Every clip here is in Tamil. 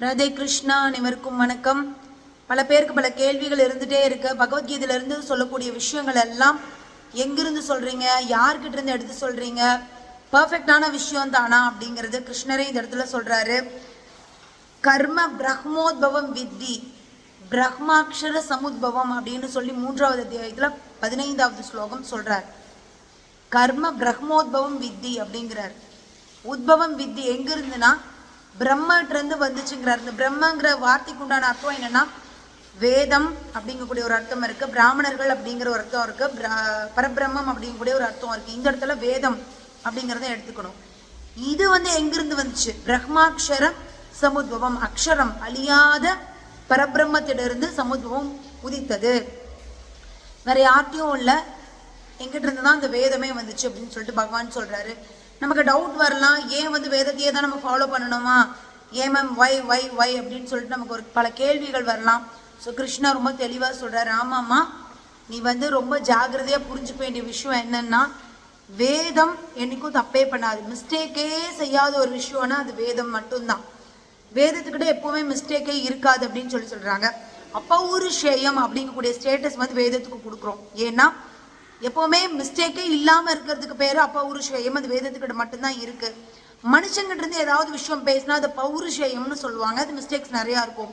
ராதே கிருஷ்ணா அனைவருக்கும் வணக்கம். பல பேருக்கு பல கேள்விகள் இருந்துகிட்டே இருக்கு. பகவத்கீதையிலேருந்து சொல்லக்கூடிய விஷயங்கள் எல்லாம் எங்கிருந்து சொல்கிறீங்க யார்கிட்ட இருந்து எடுத்து சொல்கிறீங்க பர்ஃபெக்டான விஷயம் தானா அப்படிங்கிறது கிருஷ்ணரே இந்த இடத்துல சொல்கிறாரு கர்ம பிரம்மோத்பவம் வித்தி பிரம்மாட்சர சமுத்பவம் அப்படின்னு சொல்லி மூன்றாவது அத்தியாயத்தில் பதினைந்தாவது ஸ்லோகம் சொல்கிறார் கர்ம பிரம்மோத்பவம் வித்தி அப்படிங்கிறார். உத்பவம் வித்தி எங்கிருந்துன்னா பிரம்மாட்டிருந்து வந்துச்சுங்கிறார். இந்த பிரம்மங்கிற வார்த்தைக்கு உண்டான அர்த்தம் என்னன்னா வேதம் அப்படிங்கக்கூடிய ஒரு அர்த்தம் இருக்கு. பிராமணர்கள் அப்படிங்கிற ஒரு அர்த்தம் இருக்கு. பரபிரம்மம் அப்படிங்கக்கூடிய ஒரு அர்த்தம் இருக்கு. இந்த இடத்துல வேதம் அப்படிங்கிறத எடுத்துக்கணும். இது வந்து எங்கிருந்து வந்துச்சு? பிரம்மாட்சரம் சமுத்பவம் அக்ஷரம் அழியாத பரபிரம்மத்திலிருந்து சமுத்பவம் உதித்தது. வேற யார்ட்டையும் இல்லை. எங்கிட்ட இருந்து தான் இந்த வேதமே வந்துச்சு அப்படின்னு சொல்லிட்டு பகவான் சொல்றாரு. நமக்கு டவுட் வரலாம். ஏன் வந்து வேதத்தையே தான் நம்ம ஃபாலோ பண்ணணுமா? ஏன் மேம் ஒய் ஒய் ஒய் அப்படின்னு சொல்லிட்டு நமக்கு ஒரு பல கேள்விகள் வரலாம். ஸோ கிருஷ்ணா ரொம்ப தெளிவாக சொல்கிறாரு ஆமாம்மா நீ வந்து ரொம்ப ஜாக்கிரதையாக புரிஞ்சுக்க வேண்டிய விஷயம் என்னன்னா வேதம் என்னைக்கும் தப்பே பண்ணாது. மிஸ்டேக்கே செய்யாத ஒரு விஷயம்னா அது வேதம் மட்டும்தான். வேதத்துக்கிட்ட எப்போவுமே மிஸ்டேக்கே இருக்காது அப்படின்னு சொல்லி சொல்கிறாங்க அப்போ ஒரு ஷேயம் அப்படிங்கக்கூடிய ஸ்டேட்டஸ் வந்து வேதத்துக்கு கொடுக்குறோம். ஏன்னா எப்போவுமே மிஸ்டேக்கே இல்லாமல் இருக்கிறதுக்கு பேரு அப்பௌருஷேயம் அது வேதத்துக்கிட்ட மட்டும்தான் இருக்குது மனுஷங்கிட்ட இருந்து ஏதாவது விஷயம் பேசினா அது பௌருஷேயம்னு சொல்லுவாங்க. அது மிஸ்டேக்ஸ் நிறையா இருக்கும்.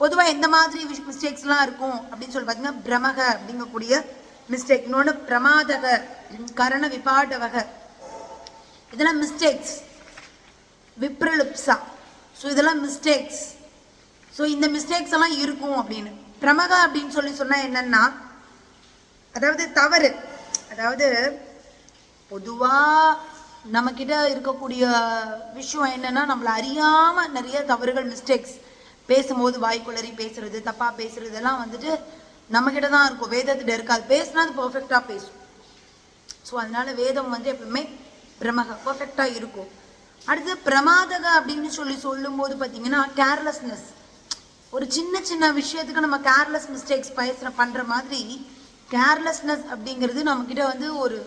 பொதுவாக எந்த மாதிரி விஷ் மிஸ்டேக்ஸ்லாம் இருக்கும் அப்படின்னு சொல்லி பார்த்தீங்கன்னா பிரமக அப்படிங்கக்கூடிய மிஸ்டேக் இன்னொன்று பிரமாதக கரண விபாடவக. இதெல்லாம் மிஸ்டேக்ஸ் விப்ரலிப்ஸா ஸோ இதெல்லாம் மிஸ்டேக்ஸ் ஸோ இந்த மிஸ்டேக்ஸ் எல்லாம் இருக்கும் அப்படின்னு. பிரமக அப்படின்னு சொல்லி சொன்னால் என்னென்னா அதாவது தவறு. அதாவது பொதுவாக நம்மக்கிட்ட இருக்கக்கூடிய விஷயம் என்னென்னா நம்மளை அறியாமல் நிறைய தவறுகள் மிஸ்டேக்ஸ் பேசும்போது வாய்க்குளறி பேசுறது தப்பாக பேசுறது எல்லாம் வந்துட்டு நம்மக்கிட்ட தான் இருக்கும். வேதத்திட்ட இருக்காது பேசினா அது பர்ஃபெக்டாக பேசும். ஸோ அதனால வேதம் வந்து எப்பவுமே பிரமக பர்ஃபெக்டாக இருக்கும். அடுத்து பிரமாதக அப்படின்னு சொல்லி சொல்லும்போது பார்த்தீங்கன்னா கேர்லெஸ்னஸ் ஒரு சின்ன சின்ன விஷயத்துக்கு நம்ம கேர்லெஸ் மிஸ்டேக்ஸ் பேசுகிற பண்ணுற மாதிரி கேர்லெஸ்னஸ் அப்படிங்கிறது நம்மக்கிட்ட வந்து ஒரு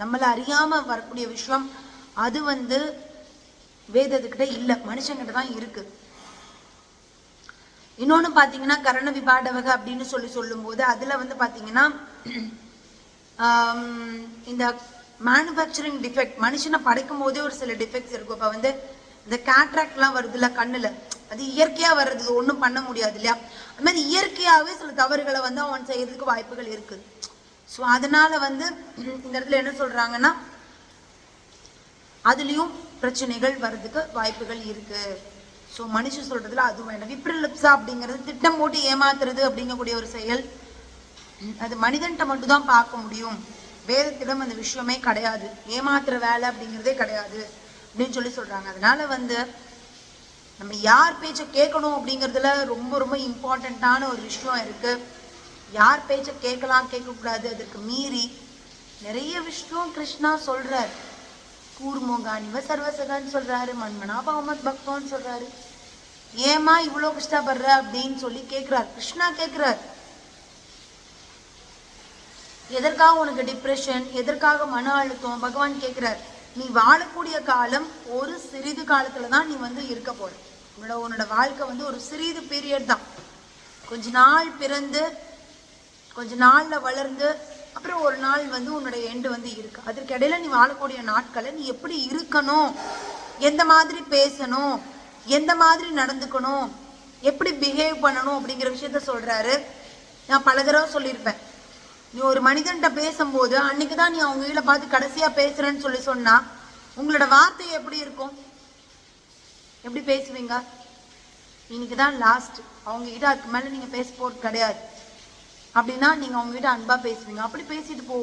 நம்மளை அறியாமல் வரக்கூடிய விஷயம். அது வந்து வேதத்துக்கிட்ட இல்லை. மனுஷங்கிட்ட தான் இருக்குது இன்னொன்று பார்த்தீங்கன்னா கரண விபாடவக அப்படின்னு சொல்லி சொல்லும்போது அதில் வந்து பார்த்தீங்கன்னா இந்த மேனுஃபேக்சரிங் டிஃபெக்ட் மனுஷனை படைக்கும் போதே ஒரு சில டிஃபெக்ட்ஸ் இருக்கும். இப்போ வந்து இந்த கேட்ராக்ட்லாம் வருதுல்ல கண்ணில். அது இயற்கையாக வர்றது ஒன்றும் பண்ண முடியாது இல்லையா? அது மாதிரி இயற்கையாகவே சில தவறுகளை வந்து அவன் செய்யறதுக்கு வாய்ப்புகள் இருக்குது ஸோ அதனால வந்து இந்த இடத்துல என்ன சொல்றாங்கன்னா அதுலேயும் பிரச்சனைகள் வர்றதுக்கு வாய்ப்புகள் இருக்கு. ஸோ மனுஷன் சொல்றதுல அது வேண்டாம். விப்ரலிப்சா அப்படிங்கிறது திட்டம் போட்டு ஏமாத்துறது அப்படிங்கக்கூடிய ஒரு செயல். அது மனிதன்கிட்ட மட்டும் தான் பார்க்க முடியும். வேதத்திடம் அந்த விஷயமே கிடையாது. ஏமாத்துற வேலை அப்படிங்கிறதே கிடையாது அப்படின்னு சொல்லி சொல்றாங்க. அதனால வந்து நம்ம யார் பேச்சை கேட்கணும் அப்படிங்கிறதுல ரொம்ப ரொம்ப இம்பார்ட்டண்ட்டான ஒரு விஷயம் இருக்கு. யார் பேச்சை கேட்கலாம் கேட்கக்கூடாது அதற்கு மீறி நிறைய விஷயம் கிருஷ்ணா சொல்றார். கூர்மோகானிவ சர்வசகான்னு சொல்றாரு மன்மனா பகமத் பக்தோன்னு சொல்றாரு. ஏமா இவ்வளோ கஷ்டப்படுற அப்படின்னு சொல்லி கேட்குறார். கிருஷ்ணா கேட்குறார். எதற்காக உனக்கு டிப்ரெஷன் எதற்காக மன அழுத்தம்? பகவான் கேட்குறார். நீ வாழக்கூடிய காலம் ஒரு சிறிது காலத்துல தான் நீ வந்து இருக்க போற. உன்னோட உன்னோட வாழ்க்கை வந்து ஒரு சிறிது பீரியட் தான். கொஞ்ச நாள் பிறந்து கொஞ்ச நாள்ல வளர்ந்து அப்புறம் ஒரு நாள் வந்து உன்னோட எண்டு வந்து இருக்கு. அதற்கு இடையில நீ வாழக்கூடிய நாட்களை நீ எப்படி இருக்கணும்? எந்த மாதிரி பேசணும்? எந்த மாதிரி நடந்துக்கணும்? எப்படி பிஹேவ் பண்ணணும் அப்படிங்கிற விஷயத்த சொல்றாரு. நான் பல தடவை சொல்லியிருப்பேன். நீ ஒரு மனிதன்கிட்ட பேசும்போது அன்னைக்கு தான் நீ அவங்க கீழே பார்த்து கடைசியாக பேசுகிறேன்னு சொல்லி சொன்னா உங்களோட வார்த்தை எப்படி இருக்கும்? எப்படி பேசுவீங்க? இன்னைக்கு தான் லாஸ்ட் அவங்க கிட்ட அதுக்கு மேலே நீங்கள் பேச போகிறது கிடையாது. அப்படின்னா நீங்கள் அவங்க கிட்ட பேசுவீங்க. அப்படி பேசிட்டு போ.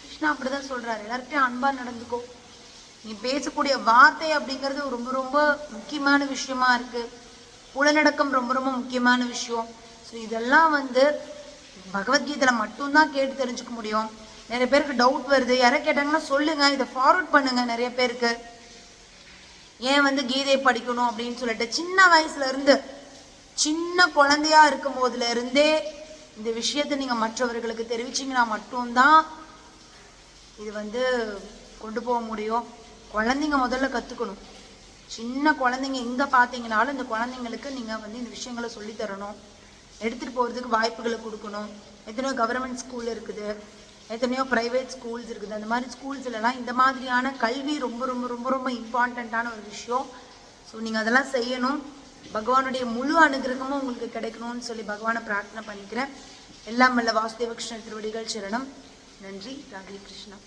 கிருஷ்ணா அப்படி தான் சொல்கிறாரு எல்லாருக்கிட்டையும் அன்பாக நடந்துக்கோ. நீ பேசக்கூடிய வார்த்தை அப்படிங்கிறது ரொம்ப ரொம்ப முக்கியமான விஷயமா இருக்குது உளநடக்கம் ரொம்ப ரொம்ப முக்கியமான விஷயம். ஸோ இதெல்லாம் வந்து பகவத்கீதையில் மட்டும்தான் கேட்டு தெரிஞ்சுக்க முடியும். நிறைய பேருக்கு டவுட் வருது. யாரை கேட்டாங்கன்னா சொல்லுங்கள் இதை ஃபார்வர்ட் பண்ணுங்கள் நிறைய பேருக்கு. ஏன் வந்து கீதையை படிக்கணும் அப்படின்னு சொல்லிட்டு சின்ன வயசுலேருந்து சின்ன குழந்தையா இருக்கும் இருந்தே இந்த விஷயத்தை நீங்கள் மற்றவர்களுக்கு தெரிவிச்சிங்கன்னா மட்டும்தான் இது வந்து கொண்டு போக முடியும். குழந்தைங்க முதல்ல கற்றுக்கணும் சின்ன குழந்தைங்க எங்கே பார்த்தீங்கனாலும் இந்த குழந்தைங்களுக்கு நீங்கள் வந்து இந்த விஷயங்களை சொல்லித்தரணும் எடுத்துகிட்டு போகிறதுக்கு வாய்ப்புகளை கொடுக்கணும். எத்தனையோ கவர்மெண்ட் ஸ்கூல் இருக்குது. எத்தனையோ ப்ரைவேட் ஸ்கூல்ஸ் இருக்குது. அந்த மாதிரி ஸ்கூல்ஸ்லலாம் இந்த மாதிரியான கல்வி ரொம்ப ரொம்ப ரொம்ப ரொம்ப இம்பார்ட்டண்ட்டான ஒரு விஷயம். ஸோ நீங்கள் அதெல்லாம் செய்யணும். பகவானுடைய முழு அனுகிரகமும் உங்களுக்கு கிடைக்கணும்னு சொல்லி பகவானை பிரார்த்தனை பண்ணிக்கிறேன். எல்லாம் வல்ல வாசுதேவ கிருஷ்ண திருவடிகள் சரணம். நன்றி. ராதே கிருஷ்ணா